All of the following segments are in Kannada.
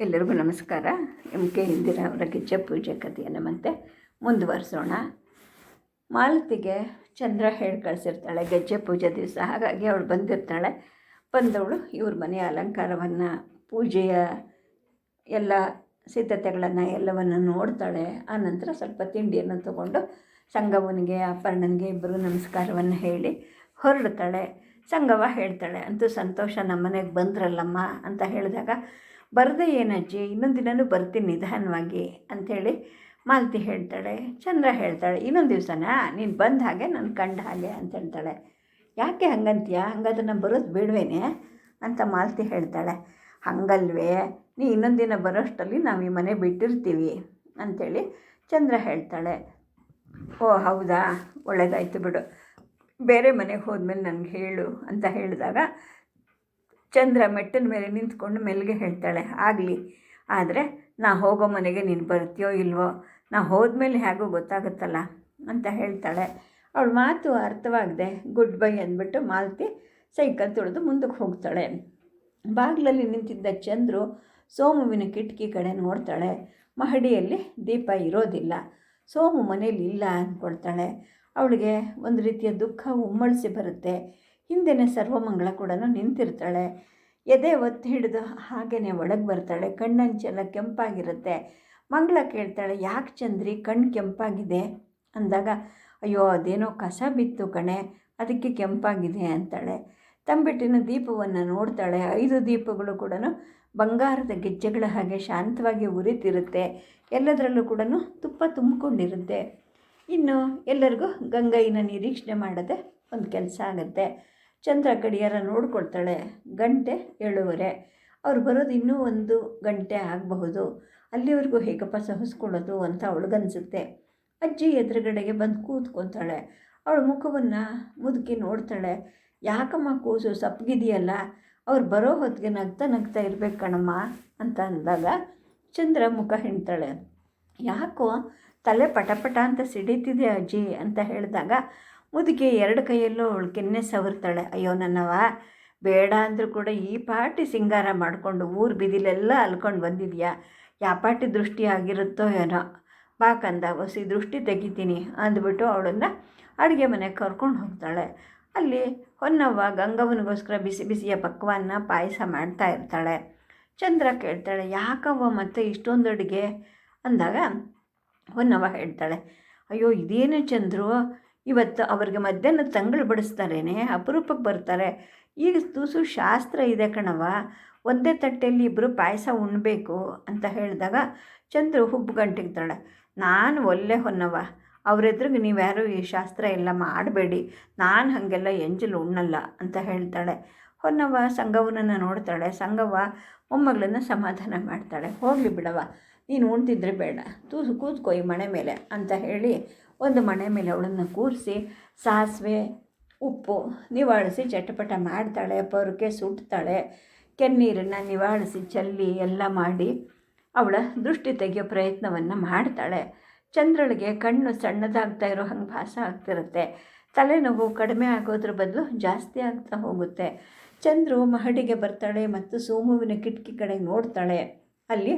ಎಲ್ಲರಿಗೂ ನಮಸ್ಕಾರ. ಎಂ ಕೆ ಇಂದಿರಾ ಅವರ ಗೆಜ್ಜೆ ಪೂಜೆ ಕಥೆಯನ್ನು ಮತ್ತೆ ಮುಂದುವರಿಸೋಣ. ಮಾಲತಿಗೆ ಚಂದ್ರ ಹೇಳಿ ಕಳಿಸಿರ್ತಾಳೆ, ಗೆಜ್ಜೆ ಪೂಜೆ ದಿವಸ. ಹಾಗಾಗಿ ಅವಳು ಬಂದಿರ್ತಾಳೆ. ಬಂದವಳು ಇವ್ರ ಮನೆಯ ಅಲಂಕಾರವನ್ನು, ಪೂಜೆಯ ಎಲ್ಲ ಸಿದ್ಧತೆಗಳನ್ನು, ಎಲ್ಲವನ್ನು ನೋಡ್ತಾಳೆ. ಆನಂತರ ಸ್ವಲ್ಪ ತಿಂಡಿಯನ್ನು ತಗೊಂಡು ಸಂಗವನಿಗೆ ಅಪರ್ಣನಿಗೆ ಇಬ್ಬರು ನಮಸ್ಕಾರವನ್ನು ಹೇಳಿ ಹೊರಡ್ತಾಳೆ. ಸಂಗವ ಹೇಳ್ತಾಳೆ, ಅಂತೂ ಸಂತೋಷ ನಮ್ಮ ಮನೆಗೆ ಬಂದ್ರಲ್ಲಮ್ಮ ಅಂತ ಹೇಳಿದಾಗ ಬರದೆ ಏನಜ್ಜಿ? ಇನ್ನೊಂದು ದಿನವೂ ಬರ್ತೀನಿ ನಿಧಾನವಾಗಿ ಅಂಥೇಳಿ ಮಾಲತಿ ಹೇಳ್ತಾಳೆ. ಚಂದ್ರ ಹೇಳ್ತಾಳೆ, ಇನ್ನೊಂದು ದಿವಸನ? ನೀನು ಬಂದ ಹಾಗೆ ನಾನು ಕಂಡ ಹಾಗೆ ಅಂತ ಹೇಳ್ತಾಳೆ. ಯಾಕೆ ಹಂಗಂತೀಯ? ಹಂಗಾದ್ರೆ ನಾನು ಬರೋದು ಬೇಡವೇನೆ ಅಂತ ಮಾಲತಿ ಹೇಳ್ತಾಳೆ. ಹಂಗಲ್ವೇ, ನೀ ಇನ್ನೊಂದು ದಿನ ಬರೋಷ್ಟರಲ್ಲಿ ನಾವು ಈ ಮನೆ ಬಿಟ್ಟಿರ್ತೀವಿ ಅಂಥೇಳಿ ಚಂದ್ರ ಹೇಳ್ತಾಳೆ. ಓ, ಹೌದಾ? ಒಳ್ಳೆಯದಾಯ್ತು ಬಿಡು. ಬೇರೆ ಮನೆಗೆ ಹೋದ್ಮೇಲೆ ನನಗೆ ಹೇಳು ಅಂತ ಹೇಳಿದಾಗ ಚಂದ್ರ ಮೆಟ್ಟಿನ ಮೇಲೆ ನಿಂತ್ಕೊಂಡು ಮೆಲ್ಗೆ ಹೇಳ್ತಾಳೆ, ಆಗಲಿ, ಆದರೆ ನಾ ಹೋಗೋ ಮನೆಗೆ ನೀನು ಬರ್ತೀಯೋ ಇಲ್ವೋ? ನಾ ಹೋದ್ಮೇಲೆ ಹೇಗೋ ಗೊತ್ತಾಗುತ್ತಲ್ಲ? ಅಂತ ಹೇಳ್ತಾಳೆ. ಅವಳ ಮಾತು ಅರ್ಥವಾಗದೆ ಗುಡ್ ಬೈ ಅಂದ್ಬಿಟ್ಟು ಮಾಲತಿ ಸೈಕಲ್ ತೊಳೆದು ಮುಂದಕ್ಕೆ ಹೋಗ್ತಾಳೆ. ಬಾಗಿಲಲ್ಲಿ ನಿಂತಿದ್ದ ಚಂದ್ರು ಸೋಮುವಿನ ಕಿಟಕಿ ಕಡೆ ನೋಡ್ತಾಳೆ. ಮಹಡಿಯಲ್ಲಿ ದೀಪ ಇರೋದಿಲ್ಲ. ಸೋಮು ಮನೇಲಿ ಇಲ್ಲ ಅಂದ್ಕೊಳ್ತಾಳೆ. ಅವಳಿಗೆ ಒಂದು ರೀತಿಯ ದುಃಖ ಉಮ್ಮಳಿಸಿ ಬರುತ್ತೆ. ಹಿಂದೆನೇ ಸರ್ವಮಂಗಳ ಕೂಡ ನಿಂತಿರ್ತಾಳೆ. ಎದೆ ಒತ್ತಿ ಹಿಡಿದು ಹಾಗೇ ಒಳಗೆ ಬರ್ತಾಳೆ. ಕಣ್ಣಂಚೆಲ್ಲ ಕೆಂಪಾಗಿರುತ್ತೆ. ಮಂಗಳ ಕೇಳ್ತಾಳೆ, ಯಾಕೆ ಚಂದ್ರಿ ಕಣ್ಣು ಕೆಂಪಾಗಿದೆ? ಅಂದಾಗ, ಅಯ್ಯೋ, ಅದೇನೋ ಕಸ ಬಿತ್ತು ಕಣೆ, ಅದಕ್ಕೆ ಕೆಂಪಾಗಿದೆ ಅಂತಾಳೆ. ತಂಬಿಟ್ಟಿನ ದೀಪವನ್ನು ನೋಡ್ತಾಳೆ. ಐದು ದೀಪಗಳು ಕೂಡ ಬಂಗಾರದ ಗೆಜ್ಜೆಗಳ ಹಾಗೆ ಶಾಂತವಾಗಿ ಉರಿತಿರುತ್ತೆ. ಎಲ್ಲದರಲ್ಲೂ ಕೂಡ ತುಪ್ಪ ತುಂಬಿಕೊಂಡಿರುತ್ತೆ. ಇನ್ನು ಎಲ್ಲರಿಗೂ ಗಂಗೈನ ನಿರೀಕ್ಷಣೆ ಮಾಡದೆ ಒಂದು ಕೆಲಸ ಆಗುತ್ತೆ. ಚಂದ್ರ ಗಡಿಯಾರ ನೋಡ್ಕೊಳ್ತಾಳೆ. ಗಂಟೆ ಏಳುವರೆ. ಅವ್ರು ಬರೋದು ಇನ್ನೂ ಒಂದು ಗಂಟೆ ಆಗಬಹುದು. ಅಲ್ಲಿವರೆಗೂ ಹೇಗಪ್ಪ ಸಹಿಸ್ಕೊಳ್ಳೋದು ಅಂತ ಅವಳಿಗನ್ಸುತ್ತೆ. ಅಜ್ಜಿ ಎದುರುಗಡೆಗೆ ಬಂದು ಕೂತ್ಕೊತಾಳೆ ಅವಳ ಮುಖವನ್ನು ಮುದುಕಿ ನೋಡ್ತಾಳೆ. ಯಾಕಮ್ಮ ಕೂಸು, ಸಪ್ಪಗಿದೆಯಲ್ಲ? ಅವ್ರು ಬರೋ ಹೊತ್ತಿಗೆ ನಗ್ತಾ ನಗ್ತಾ ಇರಬೇಕು ಕಣಮ್ಮ ಅಂತ ಅಂದಾಗ ಚಂದ್ರ ಮುಖ ಹಿಂಡ್ತಾಳೆ. ಯಾಕೋ ತಲೆ ಪಟಪಟ ಅಂತ ಸಿಡಿತಿದೆ ಅಜ್ಜಿ ಅಂತ ಹೇಳಿದಾಗ ಮುದುಕಿ ಎರಡು ಕೈಯಲ್ಲೂ ಅವಳು ಕೆನ್ನೆ ಸವರ್ತಾಳೆ. ಅಯ್ಯೋ ನನ್ನವ ಬೇಡ ಅಂದರೂ ಕೂಡ ಈ ಪಾಟಿ ಸಿಂಗಾರ ಮಾಡಿಕೊಂಡು ಊರು ಬಿದಿಲೆಲ್ಲ ಅಲ್ಕೊಂಡು ಬಂದಿದ್ಯಾ? ಯಾಪಾಟಿ ದೃಷ್ಟಿ ಆಗಿರುತ್ತೋ ಏನೋ? ಬಾಕಂದ ಹೊಸಿ ದೃಷ್ಟಿ ತೆಗಿತೀನಿ ಅಂದ್ಬಿಟ್ಟು ಅವಳನ್ನು ಅಡುಗೆ ಮನೆಗೆ ಕರ್ಕೊಂಡು ಹೋಗ್ತಾಳೆ. ಅಲ್ಲಿ ಹೊನ್ನವ್ವ ಗಂಗವನಿಗೋಸ್ಕರ ಬಿಸಿ ಬಿಸಿಯ ಪಕ್ವಾನ್ನ ಪಾಯಸ ಮಾಡ್ತಾ ಇರ್ತಾಳೆ. ಚಂದ್ರ ಕೇಳ್ತಾಳೆ, ಯಾಕವ್ವ ಮತ್ತೆ ಇಷ್ಟೊಂದು ಅಡುಗೆ? ಅಂದಾಗ ಹೊನ್ನವ್ವ ಹೇಳ್ತಾಳೆ, ಅಯ್ಯೋ, ಇದೇನು ಚಂದ್ರು? ಇವತ್ತು ಅವ್ರಿಗೆ ಮಧ್ಯಾಹ್ನ ತಂಗಳು ಬಡಿಸ್ತಾರೇನೆ, ಅಪರೂಪಕ್ಕೆ ಬರ್ತಾರೆ. ಈಗ ತುಸು ಶಾಸ್ತ್ರ ಇದೆ ಕಣವ ಒಂದೇ ತಟ್ಟೆಯಲ್ಲಿ ಇಬ್ಬರು ಪಾಯಸ ಉಣ್ಣಬೇಕು ಅಂತ ಹೇಳಿದಾಗ ಚಂದ್ರು ಹುಬ್ಬು ಗಂಟಿಗ್ತಾಳೆ ನಾನು ಒಲ್ಲೆ ಹೊನ್ನವ ಅವರೆದ್ರಿಗೆ ನೀವ್ಯಾರು ಈ ಶಾಸ್ತ್ರ ಎಲ್ಲ ಮಾಡಬೇಡಿ. ನಾನು ಹಾಗೆಲ್ಲ ಎಂಜಲು ಉಣ್ಣಲ್ಲ ಅಂತ ಹೇಳ್ತಾಳೆ. ಹೊನ್ನವ ಸಂಘವನನ್ನು ನೋಡ್ತಾಳೆ. ಸಂಘವ ಮೊಮ್ಮಗಳನ್ನು ಸಮಾಧಾನ ಮಾಡ್ತಾಳೆ. ಹೋಗಲಿ ಬಿಡವ ನೀನು ಉಣ್ತಿದ್ರೆ ಬೇಡ. ತೂಸು ಕೂತ್ಕೋಯಿ ಮನೆ ಮೇಲೆ ಅಂತ ಹೇಳಿ ಒಂದು ಮಣೆ ಮೇಲೆ ಅವಳನ್ನು ಕೂರಿಸಿ, ಸಾಸಿವೆ, ಉಪ್ಪು ನಿವಾಳಿಸಿ ಚಟಪಟ ಮಾಡ್ತಾಳೆ, ಪೊರಕೆ ಸುಡ್ತಾಳೆ, ಕೆನ್ನೀರನ್ನು ನಿವಾಳಿಸಿ ಚಲ್ಲಿ ಎಲ್ಲ ಮಾಡಿ ಅವಳ ದೃಷ್ಟಿ ತೆಗೆಯೋ ಪ್ರಯತ್ನವನ್ನು ಮಾಡ್ತಾಳೆ. ಚಂದ್ರಳಿಗೆ ಕಣ್ಣು ಸಣ್ಣದಾಗ್ತಾ ಇರೋ ಹಂಗೆ ಭಾಸ ಆಗ್ತಿರುತ್ತೆ. ತಲೆನೋವು ಕಡಿಮೆ ಆಗೋದ್ರ ಬದಲು ಜಾಸ್ತಿ ಆಗ್ತಾ ಹೋಗುತ್ತೆ. ಚಂದ್ರು ಮಹಡಿಗೆ ಬರ್ತಾಳೆ ಮತ್ತು ಸೋಮುವಿನ ಕಿಟಕಿ ಕಡೆ ನೋಡ್ತಾಳೆ. ಅಲ್ಲಿ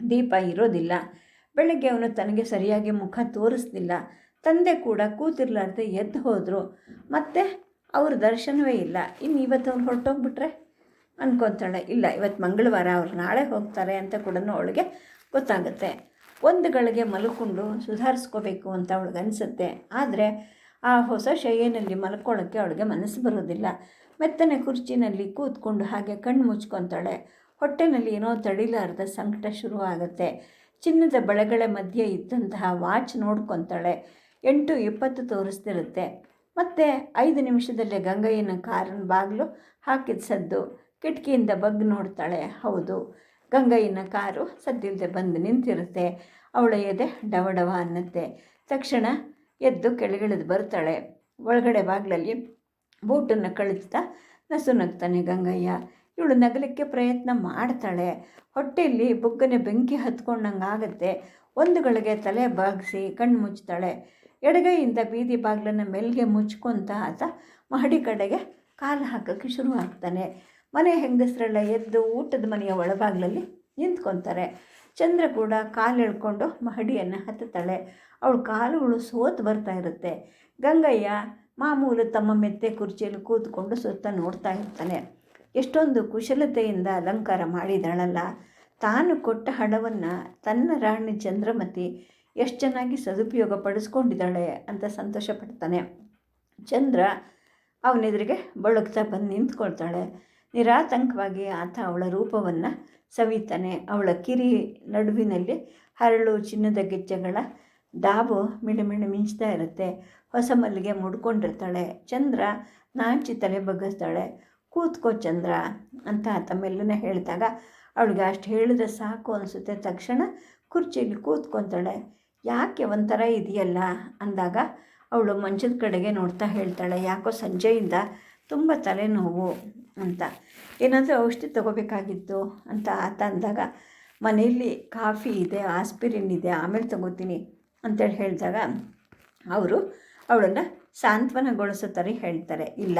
ದೀಪ ಇರೋದಿಲ್ಲ. ಬೆಳಗ್ಗೆ ಅವನು ತನಗೆ ಸರಿಯಾಗಿ ಮುಖ ತೋರಿಸ್ತಿಲ್ಲ ತಂದೆ ಕೂಡ ಕೂತಿರ್ಲಾರ್ದೆ ಎದ್ದು ಹೋದರು. ಮತ್ತು ಅವ್ರ ದರ್ಶನವೇ ಇಲ್ಲ. ಇನ್ನು ಇವತ್ತು ಅವ್ರು ಹೊರಟೋಗ್ಬಿಟ್ರೆ? ಅನ್ಕೊತಾಳೆ. ಇಲ್ಲ, ಇವತ್ತು ಮಂಗಳವಾರ ಅವ್ರು ನಾಳೆ ಹೋಗ್ತಾರೆ ಅಂತ ಕೂಡ ಅವಳಿಗೆ ಗೊತ್ತಾಗುತ್ತೆ. ಒಂದು ಗಳಿಗೆ ಮಲ್ಕೊಂಡು ಸುಧಾರಿಸ್ಕೋಬೇಕು ಅಂತ ಅವಳಿಗೆ ಅನಿಸುತ್ತೆ. ಆದರೆ ಆ ಹೊಸ ಶೈಯಲ್ಲಿ ಮಲ್ಕೊಳ್ಳೋಕ್ಕೆ ಅವಳಿಗೆ ಮನಸ್ಸು ಬರೋದಿಲ್ಲ. ಮೆತ್ತನೆ ಕುರ್ಚಿನಲ್ಲಿ ಕೂತ್ಕೊಂಡು ಹಾಗೆ ಕಣ್ಣು ಮುಚ್ಕೊತಾಳೆ. ಹೊಟ್ಟೆನಲ್ಲಿ ಏನೋ ತಡಿಲಾರ್ದ ಸಂಕಟ ಶುರು ಆಗುತ್ತೆ ಚಿನ್ನದ ಬಳೆಗಳ ಮಧ್ಯೆ ಇದ್ದಂತಹ ವಾಚ್ ನೋಡ್ಕೊತಾಳೆ. ಎಂಟು ಇಪ್ಪತ್ತು ತೋರಿಸ್ತಿರುತ್ತೆ. ಮತ್ತು ಐದು ನಿಮಿಷದಲ್ಲೇ ಗಂಗಯ್ಯನ ಕಾರಿನ ಬಾಗಿಲು ಹಾಕಿದ ಸದ್ದು ಕಿಟಕಿಯಿಂದ ಬಗ್ಗಿ ನೋಡ್ತಾಳೆ. ಹೌದು ಗಂಗಯ್ಯನ ಕಾರು ಸದ್ದಿಲ್ಲದೆ ಬಂದು ನಿಂತಿರುತ್ತೆ. ಅವಳ ಎದೆ ಡವಡವ ಅನ್ನತ್ತೆ. ತಕ್ಷಣ ಎದ್ದು ಕೆಳಗಿಳಿದು ಬರ್ತಾಳೆ ಒಳಗಡೆ ಬಾಗಿಲಲ್ಲಿ ಬೂಟನ್ನು ಕಳಿಸ್ತಾ ನಸು ನಗ್ತಾನೆ ಗಂಗಯ್ಯ. ಇವಳು ನಗಲಿಕ್ಕೆ ಪ್ರಯತ್ನ ಮಾಡ್ತಾಳೆ. ಹೊಟ್ಟೆಯಲ್ಲಿ ಬುಗ್ಗನೆ ಬೆಂಕಿ ಹತ್ಕೊಂಡಂಗೆ ಆಗುತ್ತೆ. ಒಂದು ಗಳಿಗೆ ತಲೆ ಬಾಗಿಸಿ ಕಣ್ಣು ಮುಚ್ತಾಳೆ. ಎಡಗೈಯಿಂದ ಬೀದಿ ಬಾಗಿಲನ್ನು ಮೆಲ್ಗೆ ಮುಚ್ಕೊಂತ ಆತ ಮಹಡಿ ಕಡೆಗೆ ಕಾಲು ಹಾಕೋಕ್ಕೆ ಶುರು ಆಗ್ತಾನೆ. ಮನೆ ಹೆಂಗಸರೆಲ್ಲ ಎದ್ದು ಊಟದ ಮನೆಯ ಒಳಬಾಗಿಲಲ್ಲಿ ನಿಂತ್ಕೊತಾರೆ. ಚಂದ್ರ ಕೂಡ ಕಾಲು ಎಳ್ಕೊಂಡು ಮಹಡಿಯನ್ನು ಹತ್ತುತ್ತಾಳೆ. ಅವಳು ಕಾಲುಗಳು ಸೋತು ಬರ್ತಾ ಇರುತ್ತೆ. ಗಂಗಯ್ಯ ಮಾಮೂಲು ತಮ್ಮ ಮೆತ್ತೆ ಕುರ್ಚಿಯಲ್ಲಿ ಕೂತ್ಕೊಂಡು ಸುತ್ತ ನೋಡ್ತಾ ಇರ್ತಾನೆ. ಎಷ್ಟೊಂದು ಕುಶಲತೆಯಿಂದ ಅಲಂಕಾರ ಮಾಡಿದಳಲ್ಲ. ತಾನು ಕೊಟ್ಟ ಹಣವನ್ನು ತನ್ನ ರಾಣಿ ಚಂದ್ರಮತಿ ಎಷ್ಟು ಚೆನ್ನಾಗಿ ಸದುಪಯೋಗ ಪಡಿಸ್ಕೊಂಡಿದ್ದಾಳೆ ಅಂತ ಸಂತೋಷ ಪಡ್ತಾನೆ ಚಂದ್ರ ಅವನೆದುರಿಗೆ ಬಳಗ್ತಾ ಬಂದು ನಿಂತ್ಕೊಳ್ತಾಳೆ. ನಿರಾತಂಕವಾಗಿ ಆತ ಅವಳ ರೂಪವನ್ನು ಸವಿತಾನೆ. ಅವಳ ಕಿರಿ ನಡುವಿನಲ್ಲಿ ಹರಳು ಚಿನ್ನದ ಗೆಜ್ಜೆಗಳ ಡಾಬು ಮಿಣಮಿಣ ಮಿಂಚ್ತಾ ಇರುತ್ತೆ. ಹೊಸ ಮಲ್ಲಿಗೆ ಮುಡ್ಕೊಂಡಿರ್ತಾಳೆ. ಚಂದ್ರ ನಾಚಿ ತಲೆ ಬಗ್ಗಿಸ್ತಾಳೆ. ಕೂತ್ಕೋ ಚಂದ್ರ ಅಂತ ತಮ್ಮೆಲ್ಲನ ಹೇಳಿದಾಗ ಅವಳಿಗೆ ಅಷ್ಟು ಹೇಳಿದ್ರೆ ಸಾಕು ಅನಿಸುತ್ತೆ. ತಕ್ಷಣ ಕುರ್ಚಿಯಲ್ಲಿ ಕೂತ್ಕೊತಾಳೆ. ಯಾಕೆ ಒಂಥರ ಇದೆಯಲ್ಲ? ಅಂದಾಗ ಅವಳು ಮಂಚದ ಕಡೆಗೆ ನೋಡ್ತಾ ಹೇಳ್ತಾಳೆ. ಯಾಕೋ ಸಂಜೆಯಿಂದ ತುಂಬ ತಲೆನೋವು ಅಂತ. ಏನಾದರೂ ಔಷಧಿ ತಗೋಬೇಕಾಗಿತ್ತು ಅಂತ ಆತ ಅಂದಾಗ, ಮನೆಯಲ್ಲಿ ಕಾಫಿ ಇದೆ, ಆಸ್ಪಿರಿನ್ ಇದೆ, ಆಮೇಲೆ ತಗೋತೀನಿ ಅಂತೇಳಿ ಹೇಳಿದಾಗ, ಅವರು ಅವಳನ್ನು ಸಾಂತ್ವನಗೊಳಿಸೋ ಥರ ಹೇಳ್ತಾರೆ. ಇಲ್ಲ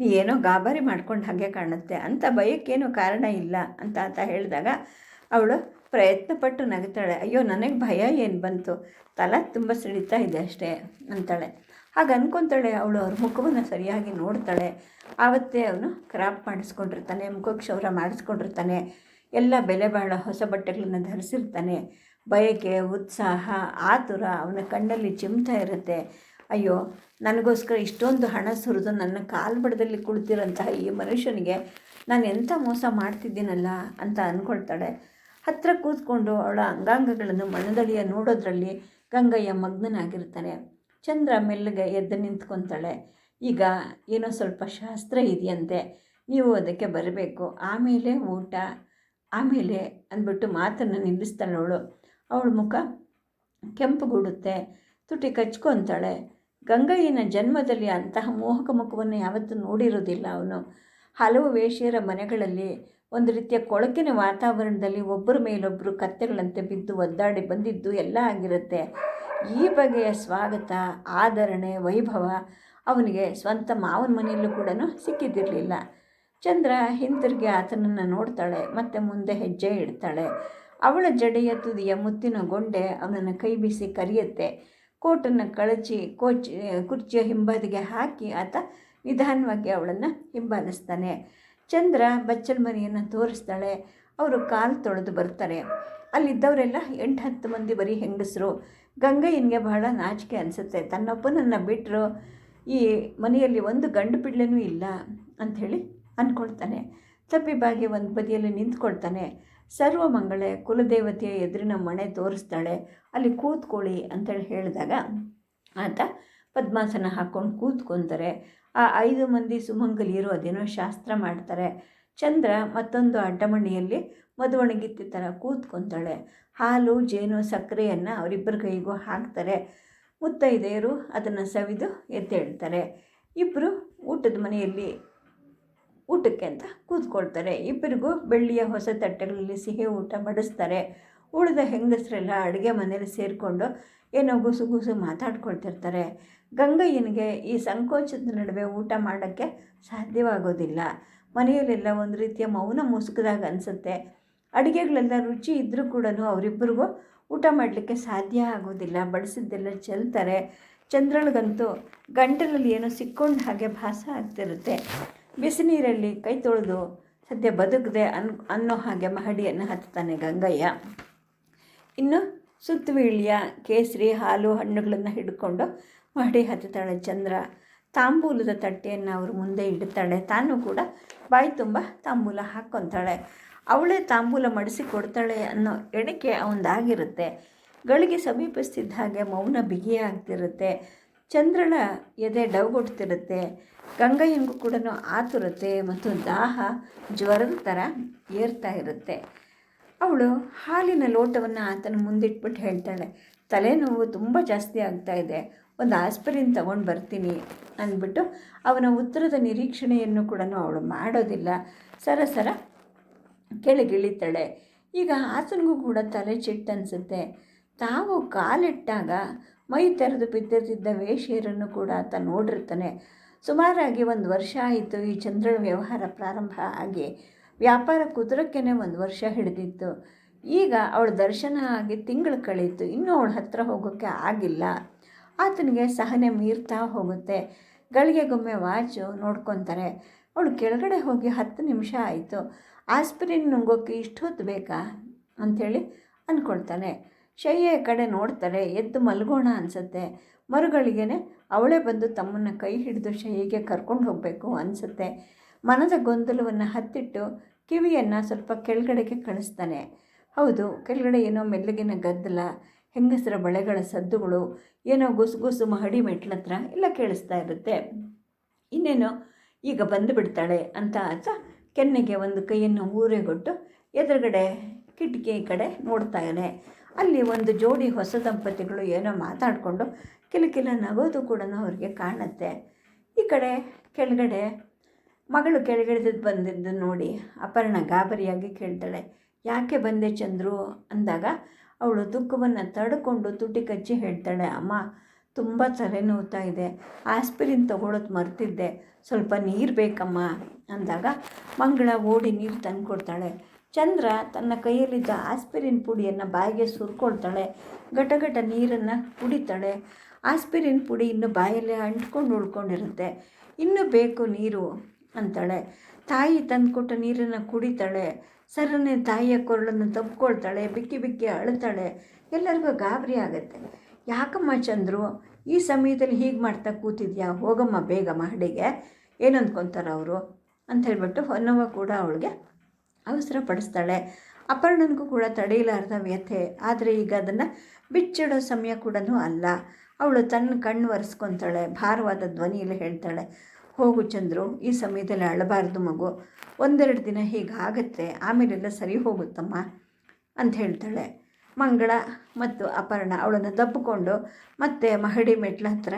ನೀ ಏನೋ ಗಾಬರಿ ಮಾಡ್ಕೊಂಡು ಹಾಗೆ ಕಾಣುತ್ತೆ. ಅಂತ ಭಯಕ್ಕೇನು ಕಾರಣ ಇಲ್ಲ ಅಂತ ಅಂತ ಹೇಳಿದಾಗ ಅವಳು ಪ್ರಯತ್ನಪಟ್ಟು ನಗುತ್ತಾಳೆ ಅಯ್ಯೋ, ನನಗೆ ಭಯ ಏನು ಬಂತು? ತಲೆ ತುಂಬ ಸಿಡಿತಾ ಇದೆ ಅಷ್ಟೇ ಅಂತಾಳೆ. ಹಾಗೆ ಅನ್ಕೊತಾಳೆ ಅವಳು. ಅವ್ರ ಮುಖವನ್ನು ಸರಿಯಾಗಿ ನೋಡ್ತಾಳೆ. ಆವತ್ತೇ ಅವನು ಕ್ರಾಪ್ ಮಾಡಿಸ್ಕೊಂಡಿರ್ತಾನೆ ಮುಖಕ್ಕೆ ಕ್ಷೌರ ಮಾಡಿಸ್ಕೊಂಡಿರ್ತಾನೆ. ಎಲ್ಲ ಬೆಲೆ ಬಾಳೋ ಹೊಸ ಬಟ್ಟೆಗಳನ್ನು ಧರಿಸಿರ್ತಾನೆ. ಬಯಕೆ, ಉತ್ಸಾಹ, ಆತುರ ಅವನ ಕಣ್ಣಲ್ಲಿ ಚಿಮ್ತಾ ಇರುತ್ತೆ. ಅಯ್ಯೋ, ನನಗೋಸ್ಕರ ಇಷ್ಟೊಂದು ಹಣ ಸುರಿದು ನನ್ನ ಕಾಲ್ಬಡದಲ್ಲಿ ಕುಳಿತಿರೋಂತಹ ಈ ಮನುಷ್ಯನಿಗೆ ನಾನು ಎಂಥ ಮೋಸ ಮಾಡ್ತಿದ್ದೀನಲ್ಲ ಅಂತ ಅಂದ್ಕೊಳ್ತಾಳೆ. ಹತ್ತಿರ ಕೂತ್ಕೊಂಡು ಅವಳ ಅಂಗಾಂಗಗಳನ್ನು ಮಣ್ಣದಡಿಯ ನೋಡೋದ್ರಲ್ಲಿ ಗಂಗಯ್ಯ ಮಗ್ನನಾಗಿರ್ತಾನೆ ಚಂದ್ರ ಮೆಲ್ಲಗೆ ಎದ್ದು ನಿಂತ್ಕೊತಾಳೆ. ಈಗ ಏನೋ ಸ್ವಲ್ಪ ಶಾಸ್ತ್ರ ಇದೆಯಂತೆ, ನೀವು ಅದಕ್ಕೆ ಬರಬೇಕು. ಆಮೇಲೆ ಊಟ, ಆಮೇಲೆ ಅಂದ್ಬಿಟ್ಟು ಮಾತನ್ನು ನಿಲ್ಲಿಸ್ತಾಳೆ ಅವಳು. ಅವಳ ಮುಖ ಕೆಂಪುಗೂಡುತ್ತೆ. ತುಟಿ ಕಚ್ಕೊತಾಳೆ. ಗಂಗಯ್ಯನ ಜನ್ಮದಲ್ಲಿ ಅಂತಹ ಮೋಹಕ ಮುಖವನ್ನು ಯಾವತ್ತೂ ನೋಡಿರೋದಿಲ್ಲ ಅವನು. ಹಲವು ವೇಶ್ಯರ ಮನೆಗಳಲ್ಲಿ ಒಂದು ರೀತಿಯ ಕೊಳಕಿನ ವಾತಾವರಣದಲ್ಲಿ ಒಬ್ಬರ ಮೇಲೊಬ್ಬರು ಕತ್ತೆಗಳಂತೆ ಬಿದ್ದು ಒದ್ದಾಡಿ ಬಂದಿದ್ದು ಎಲ್ಲ ಆಗಿರುತ್ತೆ. ಈ ಬಗೆಯ ಸ್ವಾಗತ, ಆದರಣೆ, ವೈಭವ ಅವನಿಗೆ ಸ್ವಂತ ಮಾವನ ಮನೆಯಲ್ಲೂ ಕೂಡ ಸಿಕ್ಕಿದ್ದಿರಲಿಲ್ಲ ಚಂದ್ರ ಹಿಂತಿರುಗಿ ಆತನನ್ನು ನೋಡ್ತಾಳೆ, ಮತ್ತು ಮುಂದೆ ಹೆಜ್ಜೆ ಇಡ್ತಾಳೆ. ಅವಳ ಜಡೆಯ ತುದಿಯ ಮುತ್ತಿನ ಗೊಂಡೆ ಅವನನ್ನು ಕೈ ಬೀಸಿ ಕರೆಯುತ್ತೆ. ಕೋಟನ್ನು ಕಳಚಿ ಕೋಚಿ ಕುರ್ಚಿಯ ಹಿಂಬದಿಗೆ ಹಾಕಿ ಆತ ನಿಧಾನವಾಗಿ ಅವಳನ್ನು ಹಿಂಬಾಲಿಸ್ತಾನೆ. ಚಂದ್ರ ಬಚ್ಚಲ್ ಮನೆಯನ್ನು ತೋರಿಸ್ತಾಳೆ. ಅವರು ಕಾಲು ತೊಳೆದು ಬರ್ತಾರೆ. ಅಲ್ಲಿದ್ದವರೆಲ್ಲ ಎಂಟು ಹತ್ತು ಮಂದಿ ಬರೀ ಹೆಂಗಸರು. ಗಂಗಯ್ಯನಿಗೆ ಬಹಳ ನಾಚಿಕೆ ಅನಿಸುತ್ತೆ. ತನ್ನಪ್ಪನನ್ನು ಬಿಟ್ಟರು ಈ ಮನೆಯಲ್ಲಿ ಒಂದು ಗಂಡು ಪಿಳ್ಳೆನೂ ಇಲ್ಲ ಅಂಥೇಳಿ ಅಂದ್ಕೊಳ್ತಾನೆ. ತಪ್ಪಿ ಬಾಗಿ ಒಂದು ಬದಿಯಲ್ಲಿ ನಿಂತ್ಕೊಳ್ತಾನೆ. ಸರ್ವಮಂಗಳೆ ಕುಲದೇವತೆಯ ಎದುರಿನ ಮಣೆ ತೋರಿಸ್ತಾಳೆ. ಅಲ್ಲಿ ಕೂತ್ಕೊಳ್ಳಿ ಅಂತೇಳಿ ಹೇಳಿದಾಗ ಆತ ಪದ್ಮಾಸನ ಹಾಕ್ಕೊಂಡು ಕೂತ್ಕೊತಾರೆ. ಆ ಐದು ಮಂದಿ ಸುಮಂಗಲಿಯರು ಅದೇನೋ ಶಾಸ್ತ್ರ ಮಾಡ್ತಾರೆ. ಚಂದ್ರ ಮತ್ತೊಂದು ಅಡ್ಡಮಣಿಯಲ್ಲಿ ಮದುವಣಗಿತ್ತಿ ಥರ ಕೂತ್ಕೊತಾಳೆ. ಹಾಲು, ಜೇನು, ಸಕ್ಕರೆಯನ್ನು ಅವರಿಬ್ಬರ ಕೈಗೂ ಹಾಕ್ತಾರೆ. ಮುತ್ತೈದೆಯರು ಅದನ್ನು ಸವಿದು ಎತ್ತೇಳ್ತಾರೆ ಇಬ್ಬರು ಊಟದ ಮನೆಯಲ್ಲಿ ಊಟಕ್ಕೆ ಅಂತ ಕೂತ್ಕೊಳ್ತಾರೆ. ಇಬ್ಬರಿಗೂ ಬೆಳ್ಳಿಯ ಹೊಸ ತಟ್ಟೆಗಳಲ್ಲಿ ಸಿಹಿ ಊಟ ಬಡಿಸ್ತಾರೆ ಉಳಿದ ಹೆಂಗಸರೆಲ್ಲ ಅಡುಗೆ ಮನೇಲಿ ಸೇರಿಕೊಂಡು ಏನೋ ಗುಸು ಗುಸು ಮಾತಾಡ್ಕೊಳ್ತಿರ್ತಾರೆ. ಗಂಗಯ್ಯನಿಗೆ ಈ ಸಂಕೋಚದ ನಡುವೆ ಊಟ ಮಾಡೋಕ್ಕೆ ಸಾಧ್ಯವಾಗೋದಿಲ್ಲ. ಮನೆಯಲ್ಲೆಲ್ಲ ಒಂದು ರೀತಿಯ ಮೌನ ಮುಸುಕಿದಾಗ ಅನಿಸುತ್ತೆ. ಅಡುಗೆಗಳೆಲ್ಲ ರುಚಿ ಇದ್ದರೂ ಕೂಡ ಅವರಿಬ್ಬರಿಗೂ ಊಟ ಮಾಡಲಿಕ್ಕೆ ಸಾಧ್ಯ ಆಗೋದಿಲ್ಲ. ಬಡಿಸಿದ್ದೆಲ್ಲ ಚೆಲ್ತಾರೆ. ಚಂದ್ರಳಿಗಂತೂ ಗಂಟಲಲ್ಲಿ ಏನೋ ಸಿಕ್ಕೊಂಡು ಹಾಗೆ ಭಾಸ ಆಗ್ತಿರುತ್ತೆ. ಬಿಸಿ ನೀರಲ್ಲಿ ಕೈ ತೊಳೆದು ಸದ್ಯ ಬದುಕದೆ ಅನ್, ಅನ್ನೋ ಹಾಗೆ ಮಹಡಿಯನ್ನು ಹತ್ತಾನೆ ಗಂಗಯ್ಯ. ಇನ್ನು ಸುತ್ತುವೀಳ್ಯ, ಕೇಸರಿ, ಹಾಲು, ಹಣ್ಣುಗಳನ್ನು ಹಿಡ್ಕೊಂಡು ಮಹಡಿ ಹತ್ತುತ್ತಾಳೆ ಚಂದ್ರ. ತಾಂಬೂಲದ ತಟ್ಟೆಯನ್ನು ಅವರು ಮುಂದೆ ಇಡ್ತಾಳೆ. ತಾನು ಕೂಡ ಬಾಯಿ ತುಂಬ ತಾಂಬೂಲ ಹಾಕ್ಕೊತಾಳೆ. ಅವಳೇ ತಾಂಬೂಲ ಮಡಿಸಿ ಕೊಡ್ತಾಳೆ ಅನ್ನೋ ಎಣಿಕೆ ಅವನದಾಗಿರುತ್ತೆ ಗಳಿಗೆ ಸಮೀಪಿಸ್ತಿದ್ದ ಹಾಗೆ ಮೌನ ಬಿಗಿಯಾಗ್ತಿರುತ್ತೆ. ಚಂದ್ರನ ಎದೆ ಡೌಗೊಡ್ತಿರುತ್ತೆ ಗಂಗಯ್ಯನಿಗೂ ಕೂಡ ಆತುರುತ್ತೆ ಮತ್ತು ದಾಹ ಜ್ವರದ ಥರ ಏರ್ತಾ ಇರುತ್ತೆ. ಅವಳು ಹಾಲಿನ ಲೋಟವನ್ನು ಆತನ ಮುಂದಿಟ್ಬಿಟ್ಟು ಹೇಳ್ತಾಳೆ, ತಲೆನೋವು ತುಂಬ ಜಾಸ್ತಿ ಆಗ್ತಾ ಇದೆ, ಒಂದು ಆಸ್ಪರಿನ್ ತೊಗೊಂಡು ಬರ್ತೀನಿ ಅಂದ್ಬಿಟ್ಟು ಅವನ ಉತ್ತರದ ನಿರೀಕ್ಷಣೆಯನ್ನು ಕೂಡ ಅವಳು ಮಾಡೋದಿಲ್ಲ. ಸರಸರ ಕೆಳಗಿಳಿತಾಳೆ. ಈಗ ಆತನಿಗೂ ಕೂಡ ತಲೆ ಚಿಟ್ಟು ಅನಿಸುತ್ತೆ. ತಾವು ಕಾಲಿಟ್ಟಾಗ ಮೈ ತೆರೆದು ಬಿದ್ದಿದ್ದ ವೇಷಿಯರನ್ನು ಕೂಡ ಆತ ನೋಡಿರ್ತಾನೆ. ಸುಮಾರಾಗಿ ಒಂದು ವರ್ಷ ಆಯಿತು ಈ ಚಂದ್ರನ ವ್ಯವಹಾರ ಪ್ರಾರಂಭ ಆಗಿ. ವ್ಯಾಪಾರ ಕುದುರಕ್ಕೇ ಒಂದು ವರ್ಷ ಹಿಡಿದಿತ್ತು. ಈಗ ಅವಳ ದರ್ಶನ ಆಗಿ ತಿಂಗಳು ಕಳೀತು. ಇನ್ನೂ ಅವಳ ಹತ್ತಿರ ಹೋಗೋಕ್ಕೆ ಆಗಿಲ್ಲ. ಆತನಿಗೆ ಸಹನೆ ಮೀರ್ತಾ ಹೋಗುತ್ತೆ. ಗಳಿಗೆಗೊಮ್ಮೆ ವಾಚು ನೋಡ್ಕೊತಾರೆ. ಅವಳು ಕೆಳಗಡೆ ಹೋಗಿ ಹತ್ತು ನಿಮಿಷ ಆಯಿತು. ಆಸ್ಪಿರಿನ್ ನುಂಗೋಕ್ಕೆ ಇಷ್ಟು ಹೊತ್ತು ಬೇಕಾ? ಅಂಥೇಳಿ ಅಂದ್ಕೊಳ್ತಾನೆ. ಶಯ್ಯ ಕಡೆ ನೋಡ್ತಾರೆ, ಎದ್ದು ಮಲಗೋಣ ಅನಿಸುತ್ತೆ. ಮರುಗಳಿಗೆ ಅವಳೇ ಬಂದು ತಮ್ಮನ್ನು ಕೈ ಹಿಡಿದು ಶಯ್ಯೆಗೆ ಕರ್ಕೊಂಡು ಹೋಗಬೇಕು ಅನಿಸುತ್ತೆ. ಮನದ ಗೊಂದಲವನ್ನು ಹತ್ತಿಟ್ಟು ಕಿವಿಯನ್ನು ಸ್ವಲ್ಪ ಕೆಳಗಡೆಗೆ ಕಳಿಸ್ತಾನೆ. ಹೌದು, ಕೆಳಗಡೆ ಏನೋ ಮೆಲ್ಲಗಿನ ಗದ್ದಲ, ಹೆಂಗಸರ ಬಳೆಗಳ ಸದ್ದುಗಳು, ಏನೋ ಗುಸುಗುಸು ಮಹಡಿ ಮೆಟ್ಲತ್ರ ಎಲ್ಲ ಕೇಳಿಸ್ತಾ ಇರುತ್ತೆ. ಇನ್ನೇನು, ಈಗ ಬಂದು ಬಿಡ್ತಾಳೆ ಅಂತ ಆತ ಕೆನ್ನೆಗೆ ಒಂದು ಕೈಯನ್ನು ಊರೆಗೊಟ್ಟು ಎದುರುಗಡೆ ಕಿಟಕಿ ಕಡೆ ನೋಡ್ತಾನೆ ಅಲ್ಲಿ ಒಂದು ಜೋಡಿ ಹೊಸ ದಂಪತಿಗಳು ಏನೋ ಮಾತಾಡಿಕೊಂಡು ಕಿಲಕಿಲ ನಗೋದು ಕೂಡ ಅವ್ರಿಗೆ ಕಾಣುತ್ತೆ. ಈ ಕಡೆ ಕೆಳಗಡೆ ಮಗಳು ಕೆಳಗಿಳಿದು ಬಂದಿದ್ದು ನೋಡಿ, ಅಪರ್ಣ ಗಾಬರಿಯಾಗಿ ಕೇಳ್ತಾಳೆ, ಯಾಕೆ ಬಂದೆ ಚಂದ್ರು? ಅಂದಾಗ ಅವಳು ದುಃಖವನ್ನು ತಡ್ಕೊಂಡು ತುಟಿ ಕಚ್ಚಿ ಹೇಳ್ತಾಳೆ, ಅಮ್ಮ, ತುಂಬ ತಲೆನೋವ್ತಾ ಇದೆ, ಆಸ್ಪಿರಿನ್ ತಗೊಳ್ಳೋದು ಮರ್ತಿದ್ದೆ, ಸ್ವಲ್ಪ ನೀರು ಬೇಕಮ್ಮ. ಅಂದಾಗ ಮಂಗಳ ಓಡಿ ನೀರು ತಂದು ಕೊಡ್ತಾಳೆ ಚಂದ್ರ ತನ್ನ ಕೈಯಲ್ಲಿದ್ದ ಆಸ್ಪಿರಿನ್ ಪುಡಿಯನ್ನು ಬಾಯಿಗೆ ಸುರ್ಕೊಳ್ತಾಳೆ. ಘಟಘಟ ನೀರನ್ನು ಕುಡಿತಾಳೆ. ಆಸ್ಪಿರಿನ್ ಪುಡಿ ಇನ್ನು ಬಾಯಲ್ಲಿ ಅಂಟ್ಕೊಂಡು ಉಳ್ಕೊಂಡಿರುತ್ತೆ. ಇನ್ನೂ ಬೇಕು ನೀರು ಅಂತಾಳೆ. ತಾಯಿ ತಂದುಕೊಟ್ಟ ನೀರನ್ನು ಕುಡಿತಾಳೆ. ಸರನೆ ತಾಯಿಯ ಕೊರಳನ್ನು ತಬ್ಕೊಳ್ತಾಳೆ. ಬಿಕ್ಕಿ ಬಿಕ್ಕಿ ಅಳ್ತಾಳೆ. ಎಲ್ಲರಿಗೂ ಗಾಬರಿ ಆಗುತ್ತೆ. ಯಾಕಮ್ಮ ಚಂದ್ರು, ಈ ಸಮಯದಲ್ಲಿ ಹೀಗೆ ಮಾಡ್ತಾ ಕೂತಿದ್ಯಾ? ಹೋಗಮ್ಮ ಬೇಗ ಮಹಡಿಗೆ. ಏನು ಅವರು? ಅಂತ ಹೇಳ್ಬಿಟ್ಟು ಹೊನ್ನವ ಕೂಡ ಅವಳಿಗೆ ಅವಸರ ಪಡಿಸ್ತಾಳೆ ಅಪರ್ಣನಿಗೂ ಕೂಡ ತಡೆಯಲಾರದ ವ್ಯಥೆ. ಆದರೆ ಈಗ ಅದನ್ನು ಬಿಚ್ಚಿಡೋ ಸಮಯ ಕೂಡ ಅಲ್ಲ. ಅವಳು ತನ್ನ ಕಣ್ಣು ಒರೆಸ್ಕೊತಾಳೆ. ಭಾರವಾದ ಧ್ವನಿಯಲ್ಲಿ ಹೇಳ್ತಾಳೆ. ಹೋಗು ಚಂದ್ರು, ಈ ಸಮಯದಲ್ಲಿ ಅಳಬಾರ್ದು ಮಗು. ಒಂದೆರಡು ದಿನ ಹೀಗಾಗತ್ತೆ. ಆಮೇಲೆಲ್ಲ ಸರಿ ಹೋಗುತ್ತಮ್ಮ ಅಂತ ಹೇಳ್ತಾಳೆ. ಮಂಗಳ ಮತ್ತು ಅಪರ್ಣ ಅವಳನ್ನು ದಬ್ಬಿಕೊಂಡು ಮತ್ತೆ ಮಹಡಿ ಮೆಟ್ಲ ಹತ್ರ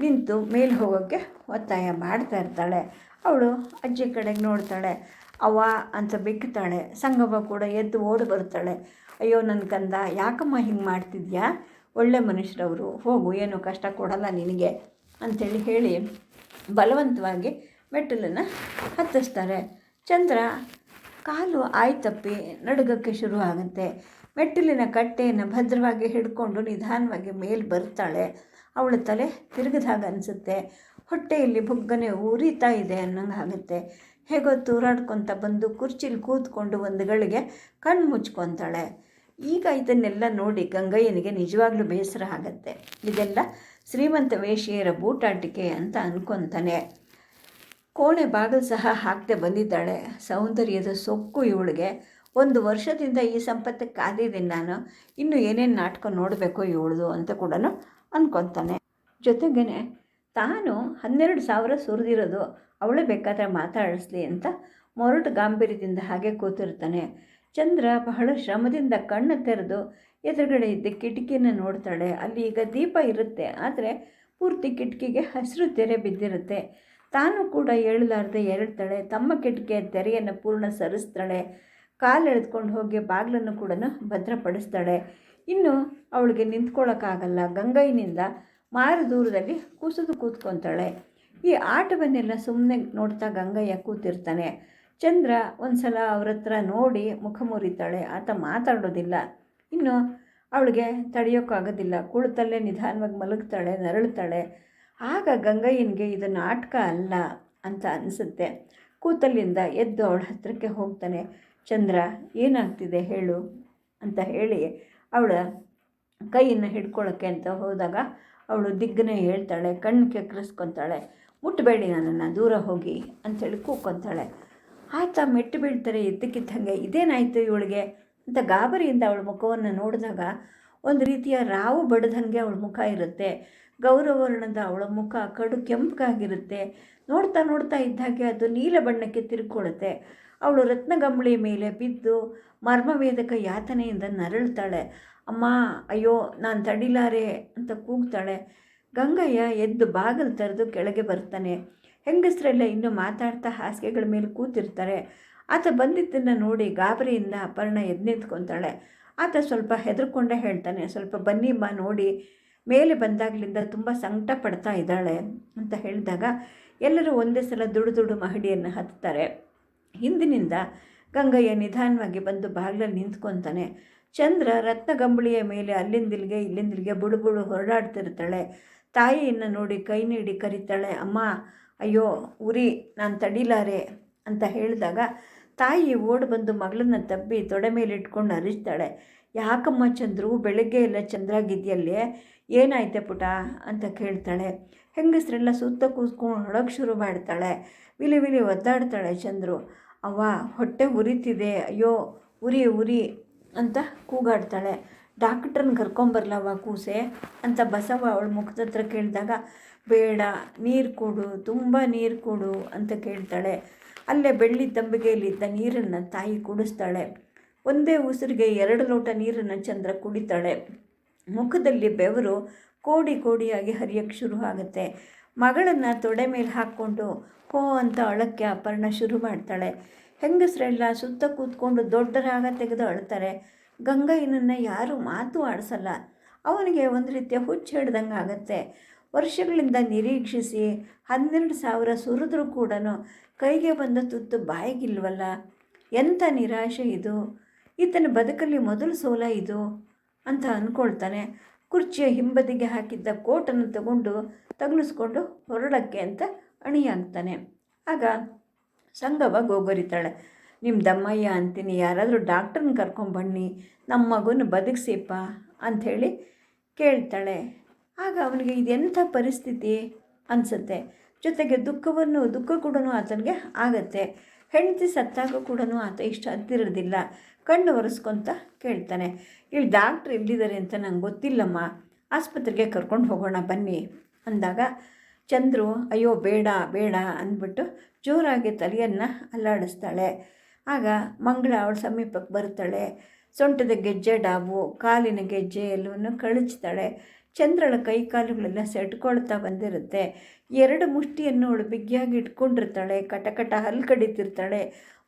ನಿಂತು ಮೇಲೆ ಹೋಗೋಕ್ಕೆ ಒತ್ತಾಯ ಮಾಡ್ತಾ ಇರ್ತಾಳೆ. ಅವಳು ಅಜ್ಜಿ ಕಡೆಗೆ ನೋಡ್ತಾಳೆ. ಅವ್ವ ಅಂತ ಬೆಕ್ಕುತ್ತಾಳೆ ಸಂಗಮ ಕೂಡ ಎದ್ದು ಓಡಿ ಬರ್ತಾಳೆ. ಅಯ್ಯೋ ನನ್ನ ಕಂದ, ಯಾಕಮ್ಮ ಹಿಂಗೆ ಮಾಡ್ತಿದ್ಯಾ? ಒಳ್ಳೆ ಮನುಷ್ಯರವರು. ಹೋಗು, ಏನು ಕಷ್ಟ ಕೊಡಲ್ಲ ನಿನಗೆ ಅಂಥೇಳಿ ಹೇಳಿ ಬಲವಂತವಾಗಿ ಮೆಟ್ಟಲನ್ನು ಹತ್ತಿಸ್ತಾರೆ. ಚಂದ್ರ, ಕಾಲು ಆಯ್ತಪ್ಪಿ, ನಡುಗಕ್ಕೆ ಶುರು ಆಗುತ್ತೆ. ಮೆಟ್ಟಿಲಿನ ಕಟ್ಟೆಯನ್ನು ಭದ್ರವಾಗಿ ಹಿಡ್ಕೊಂಡು ನಿಧಾನವಾಗಿ ಮೇಲೆ ಬರ್ತಾಳೆ. ಅವಳ ತಲೆ ತಿರುಗಿದಾಗ ಅನಿಸುತ್ತೆ, ಹೊಟ್ಟೆಯಲ್ಲಿ ಬುಗ್ಗನೆ ಉರಿತಾ ಇದೆ ಅನ್ನೋಂಗೆ ಆಗುತ್ತೆ ಹೇಗೋ ತೂರಾಡ್ಕೊತ ಬಂದು ಕುರ್ಚಿಲಿ ಕೂತ್ಕೊಂಡು ಒಂದು ಗಳಿಗೆ ಕಣ್ಣು ಮುಚ್ಕೊತಾಳೆ. ಈಗ ಇದನ್ನೆಲ್ಲ ನೋಡಿ ಗಂಗಯ್ಯನಿಗೆ ನಿಜವಾಗ್ಲೂ ಬೇಸರ ಆಗತ್ತೆ. ಇದೆಲ್ಲ ಶ್ರೀಮಂತ ವೇಷಿಯರ ಬೂಟಾಟಿಕೆ ಅಂತ ಅನ್ಕೊತಾನೆ. ಕೋಣೆ ಬಾಗಿಲು ಸಹ ಹಾಕದೆ ಬಂದಿದ್ದಾಳೆ. ಸೌಂದರ್ಯದ ಸೊಕ್ಕು ಇವಳಿಗೆ. ಒಂದು ವರ್ಷದಿಂದ ಈ ಸಂಪತ್ತು ಕಾದಿದ್ದೀನಿ ನಾನು. ಇನ್ನು ಏನೇನು ನಾಟಕ ನೋಡಬೇಕು ಇವಳದು ಅಂತ ಕೂಡ ಅನ್ಕೊತಾನೆ. ಜೊತೆಗೇ ತಾನು ಹನ್ನೆರಡು ಸಾವಿರ ಸುರಿದಿರೋದು. ಅವಳೇ ಬೇಕಾದರೆ ಮಾತಾಡಿಸ್ಲಿ ಅಂತ ಮೊರಟು ಗಾಂಭೀರ್ಯದಿಂದ ಹಾಗೆ ಕೂತಿರ್ತಾನೆ. ಚಂದ್ರ ಬಹಳ ಶ್ರಮದಿಂದ ಕಣ್ಣು ತೆರೆದು ಎದುರುಗಡೆ ಇದ್ದ ಕಿಟಕಿಯನ್ನು ನೋಡ್ತಾಳೆ. ಅಲ್ಲಿ ಈಗ ದೀಪ ಇರುತ್ತೆ, ಆದರೆ ಪೂರ್ತಿ ಕಿಟಕಿಗೆ ಹಸಿರು ತೆರೆ ಬಿದ್ದಿರುತ್ತೆ. ತಾನು ಕೂಡ ಹೇಳಲಾರ್ದೆ ಎರಡ್ತಾಳೆ ತಮ್ಮ ಕಿಟಕಿಯ ತೆರೆಯನ್ನು ಪೂರ್ಣ ಸರಿಸ್ತಾಳೆ. ಕಾಲು ಎಳೆದುಕೊಂಡು ಹೋಗಿ ಬಾಗಿಲನ್ನು ಕೂಡ ಭದ್ರಪಡಿಸ್ತಾಳೆ. ಇನ್ನು ಅವಳಿಗೆ ನಿಂತ್ಕೊಳ್ಳೋಕ್ಕಾಗಲ್ಲ ಗಂಗೈನಿಂದ ಮಾರು ದೂರದಲ್ಲಿ ಕುಸಿದು ಕೂತ್ಕೊತಾಳೆ. ಈ ಆಟವನ್ನೆಲ್ಲ ಸುಮ್ಮನೆ ನೋಡ್ತಾ ಗಂಗಯ್ಯ ಕೂತಿರ್ತಾನೆ. ಚಂದ್ರ ಒಂದು ಸಲ ಅವ್ರ ಹತ್ರ ನೋಡಿ ಮುಖ ಮುರಿತಾಳೆ. ಆತ ಮಾತಾಡೋದಿಲ್ಲ. ಇನ್ನು ಅವಳಿಗೆ ತಡೆಯೋಕ್ಕಾಗೋದಿಲ್ಲ ಕುಳಿತಲ್ಲೇ ನಿಧಾನವಾಗಿ ಮಲಗ್ತಾಳೆ, ನರಳ್ತಾಳೆ. ಆಗ ಗಂಗಯ್ಯನಿಗೆ ಇದು ನಾಟಕ ಅಲ್ಲ ಅಂತ ಅನಿಸುತ್ತೆ. ಕೂತಲ್ಲಿಂದ ಎದ್ದು ಅವಳ ಹತ್ರಕ್ಕೆ ಹೋಗ್ತಾನೆ. ಚಂದ್ರ, ಏನಾಗ್ತಿದೆ ಹೇಳು ಅಂತ ಹೇಳಿ ಅವಳ ಕೈಯನ್ನು ಹಿಡ್ಕೊಳ್ಳೋಕ್ಕೆ ಅಂತ ಹೋದಾಗ ಅವಳು ದಿಗ್ಗನೆ ಹೇಳ್ತಾಳೆ, ಕಣ್ಣು ಕೆಕ್ಕರಿಸ್ಕೊತಾಳೆ ಮುಟ್ಟಬೇಡಿ ನನ್ನನ್ನು, ದೂರ ಹೋಗಿ ಅಂಥೇಳಿ ಕೂಕ್ಕೊತಾಳೆ ಆತ ಮೆಟ್ಟು ಬೀಳ್ತಾರೆ, ಎದ್ದಕ್ಕಿದ್ದಂಗೆ ಇದೇನಾಯಿತು ಇವಳಿಗೆ? ಅಂತ ಗಾಬರಿಯಿಂದ ಅವಳ ಮುಖವನ್ನು ನೋಡಿದಾಗ ಒಂದು ರೀತಿಯ ರಾವು ಬಡ್ದಂಗೆ ಅವಳ ಮುಖ ಇರುತ್ತೆ. ಗೌರವರ್ಣದ ಅವಳ ಮುಖ ಕಡು ಕೆಂಪಗಾಗಿರುತ್ತೆ. ನೋಡ್ತಾ ನೋಡ್ತಾ ಇದ್ದಾಗೆ ಅದು ನೀಲ ಬಣ್ಣಕ್ಕೆ ತಿರುಕೊಳ್ಳುತ್ತೆ ಅವಳು ರತ್ನಗಂಬಳಿ ಮೇಲೆ ಬಿದ್ದು ಮರ್ಮವೇದಕ ಯಾತನೆಯಿಂದ ನರಳ್ತಾಳೆ ಅಮ್ಮ, ಅಯ್ಯೋ, ನಾನು ತಡಿಲಾರೆ ಅಂತ ಕೂಗ್ತಾಳೆ. ಗಂಗಯ್ಯ ಎದ್ದು ಬಾಗಿಲು ತೆರೆದು ಕೆಳಗೆ ಬರ್ತಾನೆ. ಹೆಂಗಸರೆಲ್ಲ ಇನ್ನೂ ಮಾತಾಡ್ತಾ ಹಾಸಿಗೆಗಳ ಮೇಲೆ ಕೂತಿರ್ತಾರೆ. ಆತ ಬಂದಿದ್ದನ್ನು ನೋಡಿ ಗಾಬರಿಯಿಂದ ಅಪರ್ಣ ಎದ್ದು ನಿಂತ್ಕೊತಾಳೆ ಆತ ಸ್ವಲ್ಪ ಹೆದರ್ಕೊಂಡೇ ಹೇಳ್ತಾನೆ, ಸ್ವಲ್ಪ ಬನ್ನಿ ಬಾ ನೋಡಿ. ಮೇಲೆ ಬಂದಾಗಲಿಂದ ತುಂಬ ಸಂಕಟ ಪಡ್ತಾ ಇದ್ದಾಳೆ ಅಂತ ಹೇಳಿದಾಗ ಎಲ್ಲರೂ ಒಂದೇ ಸಲ ದುಡು ದುಡು ಮಹಡಿಯನ್ನು ಹತ್ತಾರೆ. ಹಿಂದಿನಿಂದ ಗಂಗಯ್ಯ ನಿಧಾನವಾಗಿ ಬಂದು ಬಾಗಿಲಲ್ಲಿ ನಿಂತ್ಕೊತಾನೆ. ಚಂದ್ರ ರತ್ನಗಂಬಳಿಯ ಮೇಲೆ ಅಲ್ಲಿಂದಿಲ್ಗೆ ಇಲ್ಲಿಂದಿಲ್ಗೆ ಬುಡು ಬುಡು ಹೊರಡಾಡ್ತಿರ್ತಾಳೆ. ತಾಯಿಯನ್ನು ನೋಡಿ ಕೈ ನೀಡಿ ಕರೀತಾಳೆ, ಅಮ್ಮ, ಅಯ್ಯೋ, ಉರಿ, ನಾನು ತಡಿಲಾರೆ ಅಂತ ಹೇಳಿದಾಗ ತಾಯಿ ಓಡಿ ಬಂದು ಮಗಳನ್ನ ತಬ್ಬಿ ತೊಡೆ ಮೇಲೆ ಇಟ್ಕೊಂಡು ಅರಿಸ್ತಾಳೆ. ಯಾಕಮ್ಮ ಚಂದ್ರು, ಬೆಳಗ್ಗೆ ಎಲ್ಲ ಚಂದ್ರಾಗಿದೆಯಲ್ಲೇ? ಏನಾಯ್ತೆ ಪುಟ? ಅಂತ ಕೇಳ್ತಾಳೆ. ಹೆಂಗಸ್ರೆಲ್ಲ ಸುತ್ತ ಕೂತ್ಕೊಂಡು ಹೊಳಗೆ ಶುರು ಮಾಡ್ತಾಳೆ. ವಿಲಿ ವಿಲಿ ಒದ್ದಾಡ್ತಾಳೆ ಚಂದ್ರು. ಅವ್ವ, ಹೊಟ್ಟೆ ಉರಿತಿದೆ, ಅಯ್ಯೋ, ಉರಿ ಉರಿ ಅಂತ ಕೂಗಾಡ್ತಾಳೆ. ಡಾಕ್ಟ್ರನ್ನ ಕರ್ಕೊಂಬರ್ಲವ ಕೂಸೆ ಅಂತ ಬಸವ ಅವಳ ಮುಖದ ಹತ್ರ ಕೇಳಿದಾಗ, ಬೇಡ, ನೀರು ಕೊಡು, ತುಂಬ ನೀರು ಕೊಡು ಅಂತ ಕೇಳ್ತಾಳೆ. ಅಲ್ಲೇ ಬೆಳ್ಳಿ ತಂಬಿಗೆಯಲ್ಲಿದ್ದ ನೀರನ್ನು ತಾಯಿ ಕುಡಿಸ್ತಾಳೆ. ಒಂದೇ ಉಸಿರಿಗೆ ಎರಡು ಲೋಟ ನೀರನ್ನು ಚಂದ್ರ ಕುಡಿತಾಳೆ. ಮುಖದಲ್ಲಿ ಬೆವರು ಕೋಡಿ ಕೋಡಿಯಾಗಿ ಹರಿಯಕ್ಕೆ ಶುರು ಆಗುತ್ತೆ. ಮಗಳನ್ನು ತೊಡೆ ಮೇಲೆ ಹಾಕ್ಕೊಂಡು ಹೋ ಅಂತ ಅಳಕ್ಕೆ ಅಪರ್ಣ ಶುರು ಮಾಡ್ತಾಳೆ. ಹೆಂಗಸರೆಲ್ಲ ಸುತ್ತ ಕೂತ್ಕೊಂಡು ದೊಡ್ಡ ರಾಗ ತೆಗೆದು ಅಳ್ತಾರೆ. ಗಂಗಯ್ಯನನ್ನು ಯಾರೂ ಮಾತು ಆಡಿಸಲ್ಲ. ಅವನಿಗೆ ಒಂದು ರೀತಿಯ ಹುಚ್ಚು ಹಿಡ್ದಂಗೆ ಆಗುತ್ತೆ. ವರ್ಷಗಳಿಂದ ನಿರೀಕ್ಷಿಸಿ ಹನ್ನೆರಡು ಸಾವಿರ ಸುರಿದ್ರೂ ಕೂಡ ಕೈಗೆ ಬಂದ ತುತ್ತು ಬಾಯಿಗಿಲ್ವಲ್ಲ? ಎಂಥ ನಿರಾಶೆ ಇದು? ಈತನ ಬದುಕಲ್ಲಿ ಮೊದಲು ಸೋಲ ಇದು? ಅಂತ ಅಂದ್ಕೊಳ್ತಾನೆ ಕುರ್ಚಿಯ ಹಿಂಬದಿಗೆ ಹಾಕಿದ್ದ ಕೋಟನ್ನು ತಗೊಂಡು ತಗಲಿಸ್ಕೊಂಡು ಹೊರಡಕ್ಕೆ ಅಂತ ಅಣಿಯಾಗ್ತಾನೆ. ಆಗ ಸಂಗವ ಗೋಗರಿತಾಳೆ. ನಿಮ್ಮ ದಮ್ಮಯ್ಯ ಅಂತೀನಿ, ಯಾರಾದರೂ ಡಾಕ್ಟ್ರನ್ನ ಕರ್ಕೊಂಬನ್ನಿ ನಮ್ಮ ಮಗುನ ಬದುಕಿಸಿಪ್ಪ ಅಂಥೇಳಿ ಕೇಳ್ತಾಳೆ. ಆಗ ಅವನಿಗೆ ಇದೆಂಥ ಪರಿಸ್ಥಿತಿ ಅನಿಸುತ್ತೆ. ಜೊತೆಗೆ ದುಃಖವನ್ನು, ದುಃಖ ಕೂಡ ಆತನಿಗೆ ಆಗತ್ತೆ. ಹೆಂಡತಿ ಸತ್ತಾಗ ಕೂಡ ಆತ ಇಷ್ಟ ಹತ್ತಿರೋದಿಲ್ಲ. ಕಣ್ಣು ಒರೆಸ್ಕೊಂತ ಕೇಳ್ತಾನೆ, ಇಲ್ಲಿ ಡಾಕ್ಟ್ರ್ ಎಲ್ಲಿದ್ದಾರೆ ಅಂತ ನಂಗೆ ಗೊತ್ತಿಲ್ಲಮ್ಮ, ಆಸ್ಪತ್ರೆಗೆ ಕರ್ಕೊಂಡು ಹೋಗೋಣ, ಬನ್ನಿ ಅಂದಾಗ ಚಂದ್ರು, ಅಯ್ಯೋ, ಬೇಡ ಬೇಡ ಅಂದ್ಬಿಟ್ಟು ಜೋರಾಗಿ ತಲೆಯನ್ನು ಅಲ್ಲಾಡಿಸ್ತಾಳೆ. ಆಗ ಮಂಗಳ ಅವಳ ಸಮೀಪಕ್ಕೆ ಬರ್ತಾಳೆ ಸೊಂಟದ ಗೆಜ್ಜೆ ಡಾಬು, ಕಾಲಿನ ಗೆಜ್ಜೆ ಎಲ್ಲವನ್ನು ಕಳಿಸ್ತಾಳೆ ಚಂದ್ರಳ ಕೈ ಕಾಲುಗಳೆಲ್ಲ ಸೆಟ್ಕೊಳ್ತಾ ಬಂದಿರುತ್ತೆ. ಎರಡು ಮುಷ್ಟಿಯನ್ನು ಅವಳು ಬಿಗಿಯಾಗಿ ಇಟ್ಕೊಂಡಿರ್ತಾಳೆ. ಕಟಕಟ ಹಲ್ಲು ಕಡಿತಿರ್ತಾಳೆ.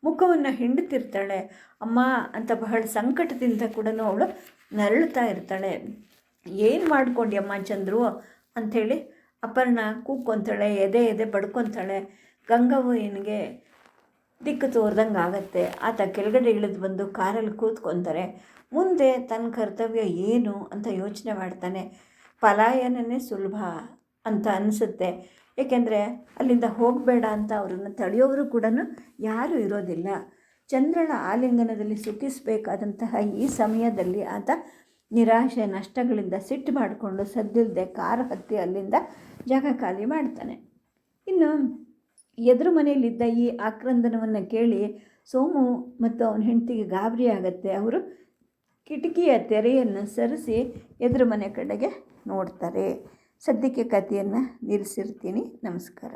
ಮುಖವನ್ನು ಹಿಂಡುತ್ತಿರ್ತಾಳೆ. ಅಮ್ಮ ಅಂತ ಬಹಳ ಸಂಕಟದಿಂದ ಕೂಡ ಅವಳು ನರಳುತ್ತಾ ಇರ್ತಾಳೆ. ಏನು ಮಾಡ್ಕೊಂಡ್ಯಮ್ಮ ಚಂದ್ರು? ಅಂಥೇಳಿ ಅಪರ್ಣ ಕೂಕ್ಕೊಂತಾಳೆ ಎದೆ ಎದೆ ಬಡ್ಕೊತಾಳೆ. ಗಂಗವ್ವ ಏನಿಗೆ ದಿಕ್ಕು ತೋರ್ದಂಗೆ ಆಗತ್ತೆ. ಆತ ಕೆಳಗಡೆ ಇಳಿದು ಬಂದು ಕಾರಲ್ಲಿ ಕೂತ್ಕೊತಾರೆ ಮುಂದೆ ತನ್ನ ಕರ್ತವ್ಯ ಏನು ಅಂತ ಯೋಚನೆ ಮಾಡ್ತಾನೆ. ಪಲಾಯನನೇ ಸುಲಭ ಅಂತ ಅನಿಸುತ್ತೆ. ಏಕೆಂದರೆ ಅಲ್ಲಿಂದ ಹೋಗಬೇಡ ಅಂತ ಅವರನ್ನು ತಡೆಯೋರು ಕೂಡ ಯಾರೂ ಇರೋದಿಲ್ಲ. ಚಂದ್ರನ ಆಲಿಂಗನದಲ್ಲಿ ಸುಖಿಸಬೇಕಾದಂತಹ ಈ ಸಮಯದಲ್ಲಿ ಆತ ನಿರಾಶೆ, ನಷ್ಟಗಳಿಂದ ಸಿಟ್ಟು ಮಾಡಿಕೊಂಡು ಸದ್ದಿಲ್ಲದೆ ಕಾರು ಹತ್ತಿ ಅಲ್ಲಿಂದ ಜಾಗ ಖಾಲಿ ಮಾಡ್ತಾನೆ. ಇನ್ನು ಎದುರು ಮನೆಯಲ್ಲಿದ್ದ ಈ ಆಕ್ರಂದನವನ್ನು ಕೇಳಿ ಸೋಮು ಮತ್ತು ಅವನ ಹೆಂಡತಿಗೆ ಗಾಬರಿ ಆಗುತ್ತೆ. ಅವರು ಕಿಟಕಿಯ ತೆರೆಯನ್ನು ಸರಿಸಿ ಎದುರು ಮನೆ ಕಡೆಗೆ ನೋಡ್ತಾರೆ. ಸದ್ಯಕ್ಕೆ ಕಥೆಯನ್ನು ನಿಲ್ಲಿಸಿರ್ತೀನಿ. ನಮಸ್ಕಾರ.